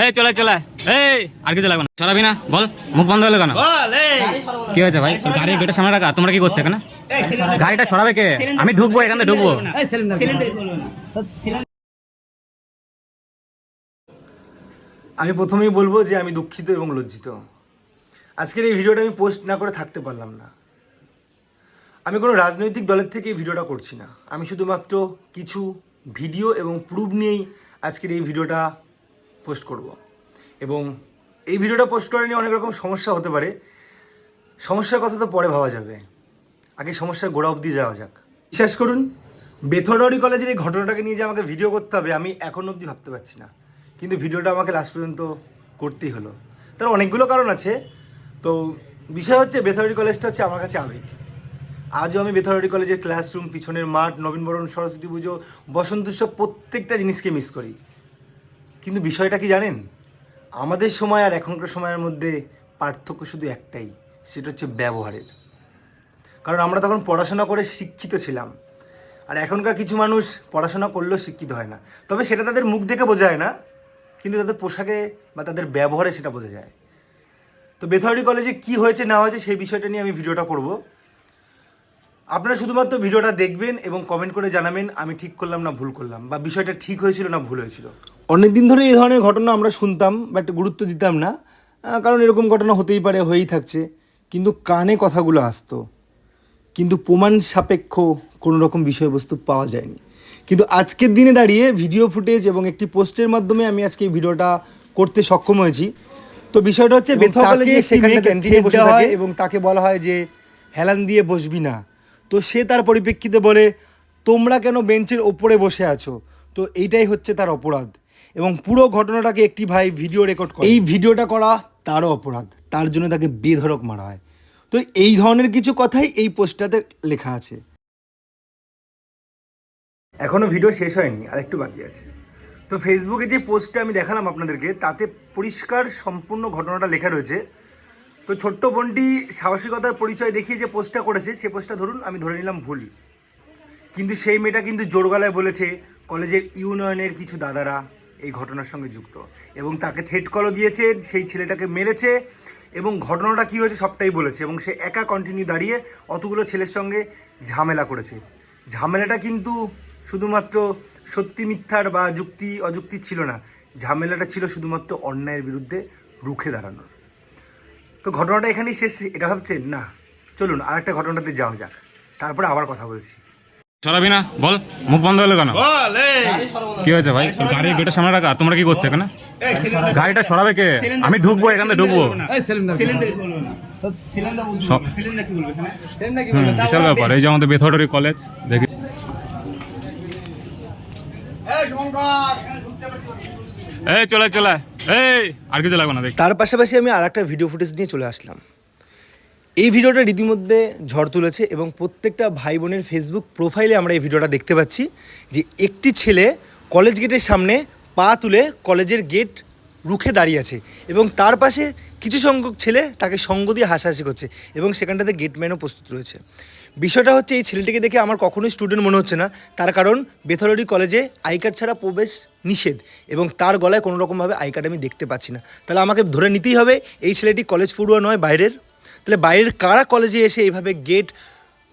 এই চলে চলে। এই আর কিছু লাগবে না। চলাবি না বল মুখ বন্ধ হলো কেন? কি হয়েছে ভাই? গাড়ি গেটের সামনে রাখা? তোমরা কি করছ এখানে? গাড়িটা সরাবে কে? আমি ঢুকবো এখান থেকে ঢুকবো। আমি প্রথমেই বলব যে আমি দুঃখিত এবং লজ্জিত। আজকের এই ভিডিওটা আমি পোস্ট না করে থাকতে পারলাম না। আমি কোনো রাজনৈতিক দলের থেকে এই ভিডিওটা করছি না। আমি শুধুমাত্র কিছু ভিডিও এবং প্রুফ নিয়েই আজকের এই ভিডিওটা পোস্ট করব। এবং এই ভিডিওটা পোস্ট করা নিয়ে অনেক রকম সমস্যা হতে পারে। সমস্যার কথা তো পরে ভাবা যাবে। আগে সমস্যার গোড়া অবধি যাওয়া যাক। বিশ্বাস করুন বেথরডি কলেজের এই ঘটনাটাকে নিয়ে যে আমাকে ভিডিও করতে হবে, আমি এখন অবধি ভাবতে পারছি না। কিন্তু ভিডিওটা আমাকে লাস্ট পর্যন্ত করতেই হলো। তার অনেকগুলো কারণ আছে। তো বিষয় হচ্ছে বেথরডি কলেজটা হচ্ছে আমার কাছে আবেগ। আজও আমি বেথরডি কলেজের ক্লাসরুম পিছনের মাঠ, নবীনবরণ, সরস্বতী পুজো, বসন্ত উৎসব প্রত্যেকটা জিনিসকে মিস করি। কিন্তু বিষয়টা কি জানেন? আমাদের সময় আর এখনকার সময়ের মধ্যে পার্থক্য শুধু একটাই, সেটা হচ্ছে ব্যবহারের। কারণ আমরা তখন পড়াশোনা করে শিক্ষিত ছিলাম। আর এখনকার কিছু মানুষ পড়াশোনা করলেও শিক্ষিত হয় না। তবে সেটা তাদের মুখ দেখে বোঝা যায় না, কিন্তু তাদের পোশাকে বা তাদের ব্যবহারে সেটা বোঝা যায়। তো বেথরডি কলেজে কি হয়েছে না হয়েছে সেই বিষয়টা নিয়ে আমি ভিডিওটা করব। আপনারা শুধুমাত্র ভিডিওটা দেখবেন এবং কমেন্ট করে জানাবেন আমি ঠিক করলাম না ভুল করলাম বা বিষয়টা ঠিক হয়েছিল না ভুল হয়েছিল। অনেক দিন ধরে এই ধরনের ঘটনা আমরা শুনতাম বাট গুরুত্ব দিতাম না। কারণ এরকম ঘটনা হতেই পারে হয়েই থাকছে। কিন্তু কানে কথাগুলো আসতো। কিন্তু প্রমাণ সাপেক্ষ কোনো রকম বিষয়বস্তু পাওয়া যায়নি। কিন্তু আজকের দিনে দাঁড়িয়ে ভিডিও ফুটেজ এবং একটি পোস্টের মাধ্যমে আমি আজকে এই ভিডিওটা করতে সক্ষম হয়েছি। তো বিষয়টা হচ্ছে বেথুয়া কলেজে সেখানে ক্যান্টিনে বসে হয় এবং তাকে বলা হয় যে হেলান দিয়ে বসবি না। তো সে তার পরিপ্রেক্ষিতে বলে তোমরা কেন বেঞ্চের ওপরে বসে আছো? তো এইটাই হচ্ছে তার অপরাধ। এবং পুরো ঘটনাটাকে একটি ভাই ভিডিও রেকর্ড করে। এই ভিডিওটা করা তারও অপরাধ। তার জন্য তাকে বেধড়ক মারা হয়। তো এই ধরনের কিছু কথাই এই পোস্টটাতে লেখা আছে। এখনও ভিডিও শেষ হয়নি আর একটু বাকি আছে। তো ফেসবুকে যে পোস্টটা আমি দেখালাম আপনাদেরকে তাতে পরিষ্কার সম্পূর্ণ ঘটনাটা লেখা রয়েছে। তো ছোট্ট বোনটি সাহসিকতার পরিচয় দেখিয়ে যে পোস্টটা করেছে, সে পোস্টটা ধরুন, আমি ধরে নিলাম ভুল। কিন্তু সেই মেয়েটা কিন্তু জোর গলায় বলেছে, কলেজের ইউনিয়নের কিছু দাদারা এই ঘটনার সঙ্গে যুক্ত। এবং তাকে থেট কলও দিয়েছে, সেই ছেলেটাকে মেরেছে, এবং ঘটনাটা কি হয়েছে সবটাই বলেছে, এবং সে একা কন্টিনিউ দাঁড়িয়ে অতগুলো ছেলের সঙ্গে ঝামেলা করেছে। ঝামেলাটা কিন্তু শুধুমাত্র সত্যি মিথ্যার বা যুক্তি অযুক্তি ছিল না, ঝামেলাটা ছিল শুধুমাত্র অন্যায়ের বিরুদ্ধে রুখে দাঁড়ানোর। তো ঘটনাটা এখানেই শেষ এটা ভাবছেন? না। চলুন আর একটা ঘটনাতে যাওয়া যাক। তারপরে আবার কথা বলছি। চলাবি না বল মুখ বন্ধ হলো কেন? কি হয়েছে ভাই? তোর গাড়ি গেটের সামনে রাখা? তোমরা কি করছ এখানে? গাড়িটা সরাবে কে? আমি ঢুকবো এখান থেকে ঢুকবো। সব- বিশাল ব্যাপার। এই যে আমাদের বেথরডি কলেজ দেখি। এই চলে চলে। আর কিছু লাগবে না তার পাশাপাশি আমি আর একটা ভিডিও ফুটেজ নিয়ে চলে আসলাম। এই ভিডিওটা রীতিমধ্যে ঝড় তুলেছে এবং প্রত্যেকটা ভাই বোনের ফেসবুক প্রোফাইলে আমরা এই ভিডিওটা দেখতে পাচ্ছি যে একটি ছেলে কলেজ গেটের সামনে পা তুলে কলেজের গেট রুখে দাঁড়িয়ে আছে এবং তার পাশে কিছু সংখ্যক ছেলে তাকে সঙ্গ দিয়ে হাসাহাসি করছে এবং সেখানটাতে গেটম্যানও প্রস্তুত রয়েছে। বিষয়টা হচ্ছে এই ছেলেটিকে দেখে আমার কখনোই স্টুডেন্ট মনে হচ্ছে না। তার কারণ বেথরডি কলেজে আই কার্ড ছাড়া প্রবেশ নিষেধ এবং তার গলায় কোনো রকমভাবে আই কার্ড আমি দেখতে পাচ্ছি না। তাহলে আমাকে ধরে নিতেই হবে, এই ছেলেটি কলেজ পড়ুয়া নয়, বাইরের। তাহলে বাইরের কারা কলেজে এসে এইভাবে গেট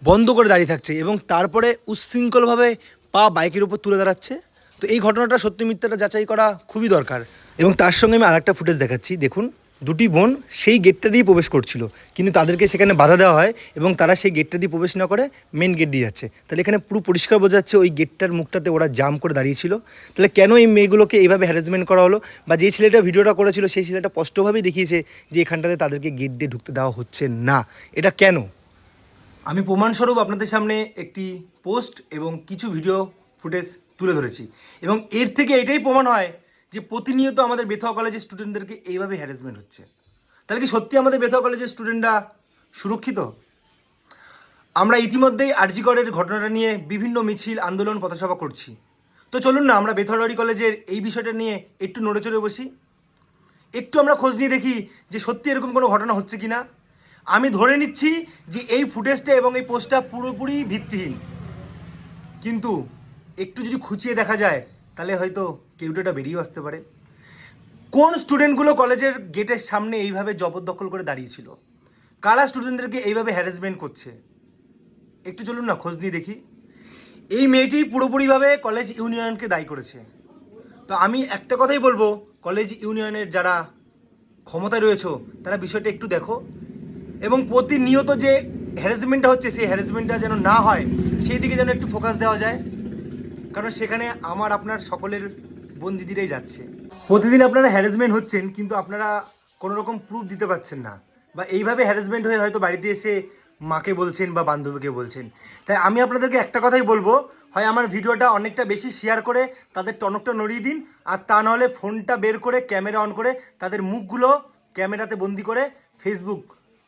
বন্ধ করে দাঁড়িয়ে থাকছে এবং তারপরে উচ্ছৃঙ্খলভাবে পা বাইকের উপর তুলে দাঁড়াচ্ছে? তো এই ঘটনাটা সত্যি মিথ্যাটা যাচাই করা খুবই দরকার। এবং তার সঙ্গে আমি আরেকটা ফুটেজ দেখাচ্ছি, দেখুন। দুটি বোন সেই গেটটা দিয়ে প্রবেশ করছিল। কিন্তু তাদেরকে সেখানে বাধা দেওয়া হয় এবং তারা সেই গেটটা দিয়ে প্রবেশ না করে মেন গেট দিয়ে যাচ্ছে। তাহলে এখানে পুরো পরিষ্কার বোঝা যাচ্ছে ওই গেটটার মুখটাতে ওরা জাম করে দাঁড়িয়েছিল। তাহলে কেন এই মেয়েগুলোকে এইভাবে হ্যারাসমেন্ট করা হলো বা যে ছেলেটা ভিডিওটা করেছিল সেই ছেলেটা স্পষ্টভাবেই দেখিয়েছে যে এখানটাতে তাদেরকে গেট দিয়ে ঢুকতে দেওয়া হচ্ছে না। এটা কেন? আমি প্রমাণস্বরূপ আপনাদের সামনে একটি পোস্ট এবং কিছু ভিডিও ফুটেজ তুলে ধরেছি। এবং এর থেকে এটাই প্রমাণ হয় যে প্রতিনিয়ত আমাদের বেথুয়া কলেজের স্টুডেন্টদেরকে এইভাবে হ্যারাসমেন্ট হচ্ছে। তাহলে কি সত্যি আমাদের বেথুয়া কলেজের স্টুডেন্টরা সুরক্ষিত? আমরা ইতিমধ্যেই আরজিগড়ের ঘটনাটা নিয়ে বিভিন্ন মিছিল, আন্দোলন, পথসভা করছি। তো চলুন না, আমরা বেথরবাড়ি কলেজের এই বিষয়টা নিয়ে একটু নড়ে চড়ে বসি। একটু আমরা খোঁজ নিয়ে দেখি যে সত্যি এরকম কোনো ঘটনা হচ্ছে কি না আমি ধরে নিচ্ছি যে এই ফুটেজটা এবং এই পোস্টটা পুরোপুরি ভিত্তিহীন। কিন্তু একটু যদি খুঁচিয়ে দেখা যায় তাহলে হয়তো কেউটা বেরিয়েও আসতে পারে। কোন স্টুডেন্টগুলো কলেজের গেটের সামনে এইভাবে জবরদখল করে দাঁড়িয়েছিল? কারা স্টুডেন্টদেরকে এইভাবে হ্যারাসমেন্ট করছে? একটু চলুন না, খোঁজ নিয়ে দেখি। এই মেয়েটি পুরোপুরিভাবে কলেজ ইউনিয়নকে দায়ী করেছে। তো আমি একটা কথাই বলব, কলেজ ইউনিয়নের যারা ক্ষমতায় রয়েছে, তারা বিষয়টা একটু দেখো। এবং প্রতিনিয়ত যে হ্যারাসমেন্টটা হচ্ছে, সেই হ্যারাসমেন্টটা যেন না হয়, সেই দিকে যেন একটু ফোকাস দেওয়া যায়। কারণ সেখানে আমার, আপনার সকলের বোন দিদিরাই যাচ্ছে। প্রতিদিন আপনারা হ্যারাসমেন্ট হচ্ছেন, কিন্তু আপনারা কোনো রকম প্রুফ দিতে পারছেন না। বা এইভাবে হ্যারাসমেন্ট হয়ে হয়তো বাড়িতে এসে মাকে বলছেন বা বান্ধবীকে বলছেন। তাই আমি আপনাদেরকে একটা কথাই বলব, হয় আমার ভিডিওটা অনেকটা বেশি শেয়ার করে তাদের টনকটা নড়িয়ে দিন, আর তা নাহলে ফোনটা বের করে ক্যামেরা অন করে তাদের মুখগুলো ক্যামেরাতে বন্দি করে ফেসবুক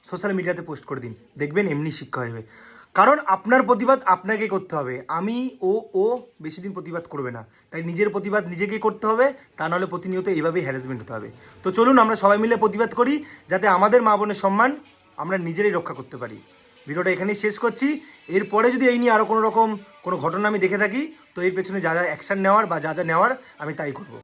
সোশ্যাল মিডিয়াতে পোস্ট করে দিন। দেখবেন এমনি শিক্ষা হবে কারণ আপনার প্রতিবাদ আপনাকে করতে হবে। আমি, ও ও বেশি দিন প্রতিবাদ করবে না। তাই নিজের প্রতিবাদ নিজেকেই করতে হবে, তা নাহলে প্রতিনিয়ত এইভাবেই হ্যারাসমেন্ট হতে হবে। তো চলুন আমরা সবাই মিলে প্রতিবাদ করি, যাতে আমাদের মা বোনের সম্মান আমরা নিজেরাই রক্ষা করতে পারি। ভিডিওটা এখানেই শেষ করছি। এরপরে যদি এই নিয়ে আরও কোনো রকম কোনো ঘটনা আমি দেখে থাকি, তো এর পেছনে যা যা অ্যাকশন নেওয়ার বা যা যা নেওয়ার আমি তাই করব।